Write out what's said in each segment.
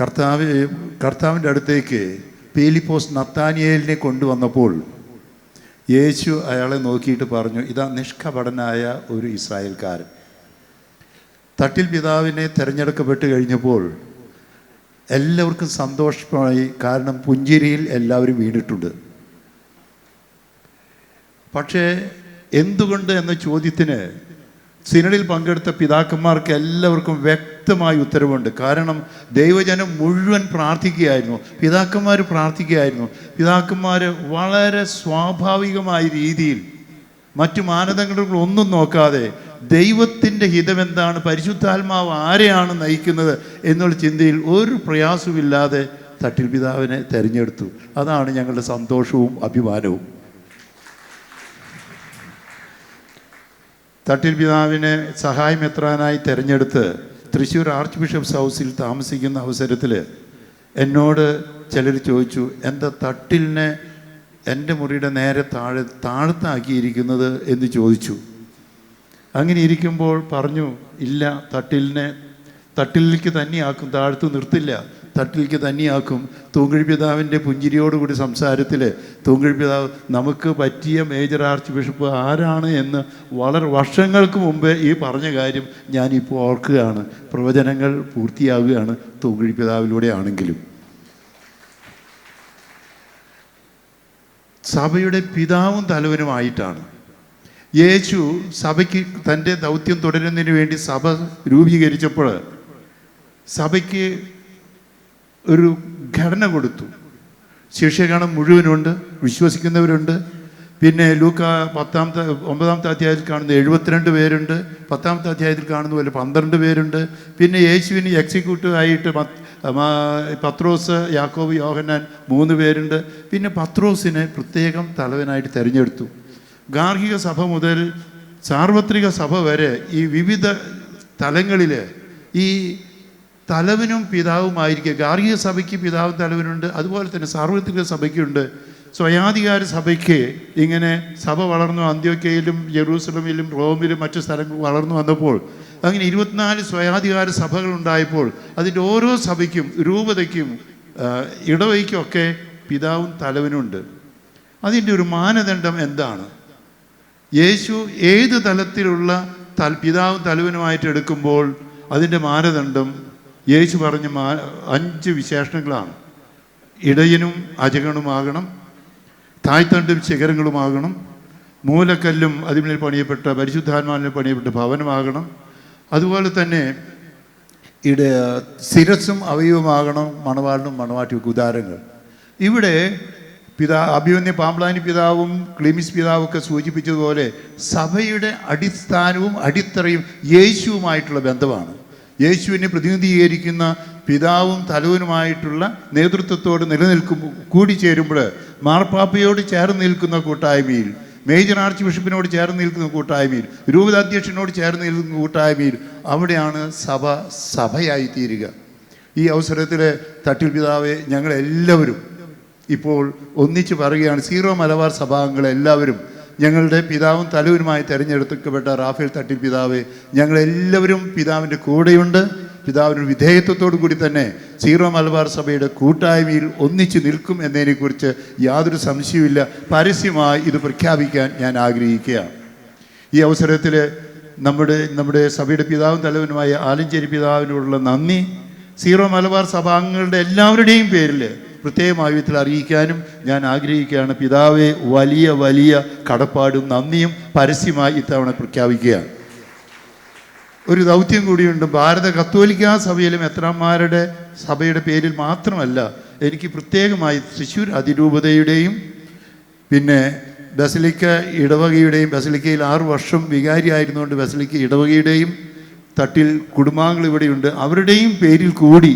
കർത്താവ് കർത്താവിന്റെ അടുത്തേക്ക് പീലിപ്പോസ് നത്താനിയേലിനെ കൊണ്ടുവന്നപ്പോൾ യേശു അയാളെ നോക്കിയിട്ട് പറഞ്ഞു ഇതാ നിഷ്കപടനായ ഒരു ഇസ്രായേൽക്കാരൻ. തട്ടിൽ പിതാവിനെ തിരഞ്ഞെടുക്കപ്പെട്ട് കഴിഞ്ഞപ്പോൾ എല്ലാവർക്കും സന്തോഷമായി കാരണം പുഞ്ചിരിയിൽ എല്ലാവരും വീണിട്ടുണ്ട്. പക്ഷേ എന്തുകൊണ്ട് എന്ന ചോദ്യത്തിന് സിനഡിൽ പങ്കെടുത്ത പിതാക്കന്മാർക്ക് എല്ലാവർക്കും വ്യക്തമായ ഉത്തരവുണ്ട്. കാരണം ദൈവജനം മുഴുവൻ പ്രാർത്ഥിക്കുകയായിരുന്നു. പിതാക്കന്മാർ പ്രാർത്ഥിക്കുകയായിരുന്നു. പിതാക്കന്മാർ വളരെ സ്വാഭാവികമായ രീതിയിൽ മറ്റു മാനദണ്ഡങ്ങൾ ഒന്നും നോക്കാതെ ദൈവത്തിന്റെ ഹിതമെന്താണ് പരിശുദ്ധാത്മാവ് ആരെയാണ് നയിക്കുന്നത് എന്നുള്ള ചിന്തയിൽ ഒരു പ്രയാസമില്ലാതെ തട്ടിൽ പിതാവിനെ തിരഞ്ഞെടുത്തു. അതാണ് ഞങ്ങളുടെ സന്തോഷവും അഭിമാനവും. തട്ടിൽ പിതാവിനെ സഹായം എത്രാനായി തിരഞ്ഞെടുത്ത് തൃശ്ശൂർ ആർച്ച് ബിഷപ്സ് ഹൗസിൽ താമസിക്കുന്ന അവസരത്തിൽ എന്നോട് ചിലർ ചോദിച്ചു എന്റെ തട്ടിലിനെ എന്റെ മുറിയുടെ നേരെ താഴെ താഴത്താക്കിയിരിക്കുന്നത്? എന്ന് ചോദിച്ചു. അങ്ങനെ ഇരിക്കുമ്പോൾ പറഞ്ഞു ഇല്ല തട്ടിലിനെ തട്ടിലേക്ക് തന്നെയാക്കും താഴ്ത്തു നിർത്തില്ല. തട്ടിലേക്ക് തന്നെയാക്കും തൂങ്കിഴി പിതാവിന്റെ പുഞ്ചിരിയോടുകൂടി സംസാരത്തിൽ തൂങ്കിഴി പിതാവ് നമുക്ക് പറ്റിയ മേജർ ആർച്ച് ബിഷപ്പ് ആരാണ്? എന്ന് വളരെ വർഷങ്ങൾക്ക് മുമ്പ് ഈ പറഞ്ഞ കാര്യം ഞാനിപ്പോൾ ഓർക്കുകയാണ്. പ്രവചനങ്ങൾ പൂർത്തിയാവുകയാണ് തൂങ്കിഴി പിതാവിലൂടെ ആണെങ്കിലും സഭയുടെ പിതാവും തലവനുമായിട്ടാണ്. യേശു സഭയ്ക്ക് തന്റെ ദൗത്യം തുടരുന്നതിന് വേണ്ടി സഭ രൂപീകരിച്ചപ്പോൾ സഭയ്ക്ക് ഒരു ഘടന കൊടുത്തു. ശിഷ്യഗണം മുഴുവനുണ്ട് വിശ്വസിക്കുന്നവരുണ്ട്. പിന്നെ ലൂക്ക പത്താമത്തെ ഒമ്പതാമത്തെ അധ്യായത്തിൽ കാണുന്ന എഴുപത്തിരണ്ട് പേരുണ്ട്. പത്താമത്തെ അധ്യായത്തിൽ കാണുന്ന പോലെ പന്ത്രണ്ട് പേരുണ്ട്. പിന്നെ യേശുവിന് എക്സിക്യൂട്ടീവ് ആയിട്ട് പത്രോസ് യാക്കോബ് യോഹന്നാൻ മൂന്ന് പേരുണ്ട്. പിന്നെ പത്രോസിനെ പ്രത്യേകം തലവനായിട്ട് തിരഞ്ഞെടുത്തു. ഗാർഹിക സഭ മുതൽ സാർവത്രിക സഭ വരെ ഈ വിവിധ തലങ്ങളിൽ ഈ തലവനും പിതാവുമായിരിക്കുക. ഗാർഹിക സഭയ്ക്ക് പിതാവും തലവനുണ്ട് അതുപോലെ തന്നെ സാർവത്രിക സഭയ്ക്കുണ്ട്. സ്വയാധികാര സഭയ്ക്ക് ഇങ്ങനെ സഭ വളർന്നു അന്ത്യോക്കയിലും ജെറൂസലമിലും റോമിലും മറ്റു സ്ഥലങ്ങൾ വളർന്നു വന്നപ്പോൾ അങ്ങനെ ഇരുപത്തിനാല് സ്വയാധികാര സഭകൾ ഉണ്ടായപ്പോൾ അതിന്റെ ഓരോ സഭയ്ക്കും രൂപതയ്ക്കും ഇടവയ്ക്കുമൊക്കെ പിതാവും തലവനുണ്ട് അതിന്റെ ഒരു മാനദണ്ഡം എന്താണ്? യേശു ഏത് തലത്തിലുള്ള തൽ പിതാവും തലവനുമായിട്ട് എടുക്കുമ്പോൾ അതിന്റെ മാനദണ്ഡം യേശു പറഞ്ഞ മാ അഞ്ച് വിശേഷണങ്ങളാണ്. ഇടയനും അജഗണുമാകണം തായ്തണ്ടും ശിഖരങ്ങളുമാകണം മൂലക്കല്ലും അതിന്മേൽ പണിയപ്പെട്ട പരിശുദ്ധാത്മാവിനെ പണിയപ്പെട്ട ഭവനമാകണം. അതുപോലെ തന്നെ ഇട ശിരസും അവയവുമാകണം മണവാളിനും മണവാട്ടിയും ഉദാരങ്ങൾ ഇവിടെ പിതാ അഭിമന്യ പാമ്പ്ലാനി പിതാവും ക്ലിമിസ് പിതാവും ഒക്കെ സൂചിപ്പിച്ചതുപോലെ സഭയുടെ അടിസ്ഥാനവും അടിത്തറയും യേശുവുമായിട്ടുള്ള ബന്ധമാണ്. യേശുവിനെ പ്രതിനിധീകരിക്കുന്ന പിതാവും തലവനുമായിട്ടുള്ള നേതൃത്വത്തോട് നിലനിൽക്കും കൂടിച്ചേരുമ്പോൾ മാർപ്പാപ്പയോട് ചേർന്ന് നിൽക്കുന്ന കൂട്ടായ്മയിൽ മേജർ ആർച്ച് ബിഷപ്പിനോട് ചേർന്ന് നിൽക്കുന്ന കൂട്ടായ്മയിൽ രൂപതാധ്യക്ഷനോട് ചേർന്ന് നിൽക്കുന്ന കൂട്ടായ്മയിൽ അവിടെയാണ് സഭ സഭയായി തീരുക. ഈ അവസരത്തിൽ തട്ടിൽ പിതാവെ ഞങ്ങളെല്ലാവരും ഇപ്പോൾ ഒന്നിച്ച് പറയുകയാണ്. സീറോ മലബാർ സഭാംഗങ്ങളെല്ലാവരും ഞങ്ങളുടെ പിതാവും തലവനുമായി തിരഞ്ഞെടുക്കപ്പെട്ട റാഫേൽ തട്ടിൽ പിതാവ് ഞങ്ങളെല്ലാവരും പിതാവിന്റെ കൂടെയുണ്ട്. പിതാവിന്റെ വിധേയത്വത്തോടു കൂടി തന്നെ സീറോ മലബാർ സഭയുടെ കൂട്ടായ്മയിൽ ഒന്നിച്ചു നിൽക്കും എന്നതിനെക്കുറിച്ച് യാതൊരു സംശയവുമില്ല. പരസ്യമായി ഇത് പ്രഖ്യാപിക്കാൻ ഞാൻ ആഗ്രഹിക്കുകയാണ്. ഈ അവസരത്തിൽ നമ്മുടെ നമ്മുടെ സഭയുടെ പിതാവും തലവനുമായ ആലഞ്ചേരി പിതാവിനോടുള്ള നന്ദി. സീറോ മലബാർ സഭാംഗങ്ങളുടെ എല്ലാവരുടെയും പേരിൽ പ്രത്യേകമായ വിധത്തിൽ അറിയിക്കാനും ഞാൻ ആഗ്രഹിക്കുകയാണ്. പിതാവെ വലിയ വലിയ കടപ്പാടും നന്ദിയും പരസ്യമായി ഇത്തവണ പ്രഖ്യാപിക്കുകയാണ്. ഒരു ദൗത്യം കൂടിയുണ്ട്. ഭാരത കത്തോലിക്ക സഭയിലും എത്രാന്മാരുടെ സഭയുടെ പേരിൽ മാത്രമല്ല എനിക്ക് പ്രത്യേകമായി തൃശ്ശൂർ അതിരൂപതയുടെയും പിന്നെ ബസലിക്ക ഇടവകയുടെയും ബസലിക്കയിൽ ആറു വർഷം വികാരിയായിരുന്നുകൊണ്ട് ബസലിക്ക ഇടവകയുടെയും തട്ടിൽ കുടുംബാംഗങ്ങൾ ഇവിടെയുണ്ട്. അവരുടെയും പേരിൽ കൂടി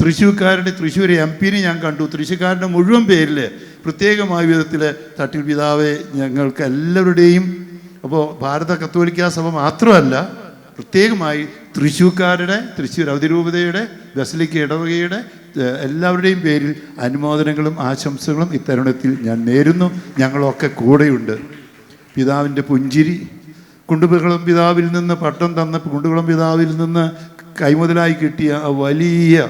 തൃശ്ശൂർക്കാരുടെ തൃശ്ശൂർ എം പിനെ ഞാൻ കണ്ടു. തൃശ്ശൂർക്കാരുടെ മുഴുവൻ പേരിൽ പ്രത്യേകമായ വിധത്തിൽ തട്ടിൽ പിതാവെ ഞങ്ങൾക്ക് എല്ലാവരുടെയും അപ്പോൾ ഭാരത കത്തോലിക്ക സഭ മാത്രമല്ല പ്രത്യേകമായി തൃശ്ശൂർക്കാരുടെ തൃശ്ശൂർ അവധിരൂപതയുടെ ബസലിക്ക ഇടവകയുടെ എല്ലാവരുടെയും പേരിൽ അനുമോദനങ്ങളും ആശംസകളും ഇത്തരുണത്തിൽ ഞാൻ നേരുന്നു. ഞങ്ങളൊക്കെ കൂടെയുണ്ട്. പിതാവിന്റെ പുഞ്ചിരി കുണ്ടുപുകളും പിതാവിൽ നിന്ന് പട്ടം തന്ന കുണ്ടുകളും പിതാവിൽ നിന്ന് കൈമുതലായി കിട്ടിയ വലിയ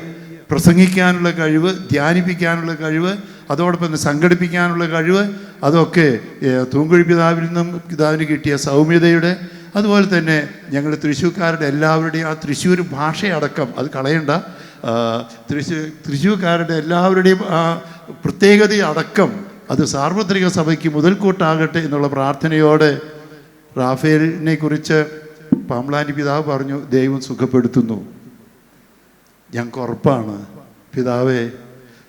പ്രസംഗിക്കാനുള്ള കഴിവ് ധ്യാനിപ്പിക്കാനുള്ള കഴിവ് അതോടൊപ്പം സംഘടിപ്പിക്കാനുള്ള കഴിവ് അതൊക്കെ തൂങ്കുഴി പിതാവിൽ നിന്നും പിതാവിന് കിട്ടിയ സൗമ്യതയുടെ അതുപോലെ തന്നെ ഞങ്ങൾ തൃശ്ശൂർക്കാരുടെ എല്ലാവരുടെയും ആ തൃശ്ശൂർ ഭാഷയടക്കം അത് കളയണ്ട തൃശ്ശൂർ തൃശ്ശൂർക്കാരുടെ എല്ലാവരുടെയും ആ പ്രത്യേകത അടക്കം അത് സാർവത്രിക സഭയ്ക്ക് മുതൽക്കൂട്ടാകട്ടെ എന്നുള്ള പ്രാർത്ഥനയോടെ റാഫേലിനെ കുറിച്ച് പാമ്പ്ലാനി പിതാവ് പറഞ്ഞു ദൈവം സുഖപ്പെടുത്തുന്നു. ഞങ്ങൾക്ക് ഉറപ്പാണ്. പിതാവേ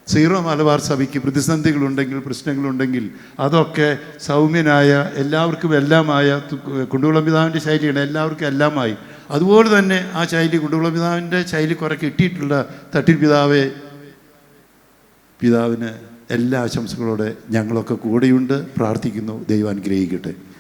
സീറോ മലബാർ സഭയ്ക്ക് പ്രതിസന്ധികളുണ്ടെങ്കിൽ പ്രശ്നങ്ങളുണ്ടെങ്കിൽ അതൊക്കെ സൗമ്യനായ എല്ലാവർക്കും എല്ലാമായ കുണ്ടുകുളം പിതാവിന്റെ ശൈലിയാണ് എല്ലാവർക്കും എല്ലാമായി. അതുപോലെ തന്നെ ആ ശൈലി കുണ്ടുകുളം പിതാവിന്റെ ശൈലി കുറെ കിട്ടിയിട്ടുള്ള തട്ടിൽ പിതാവേ പിതാവിന് എല്ലാ ആശംസകളോടെ ഞങ്ങളൊക്കെ കൂടെയുണ്ട്. പ്രാർത്ഥിക്കുന്നു. ദൈവം അനുഗ്രഹിക്കട്ടെ.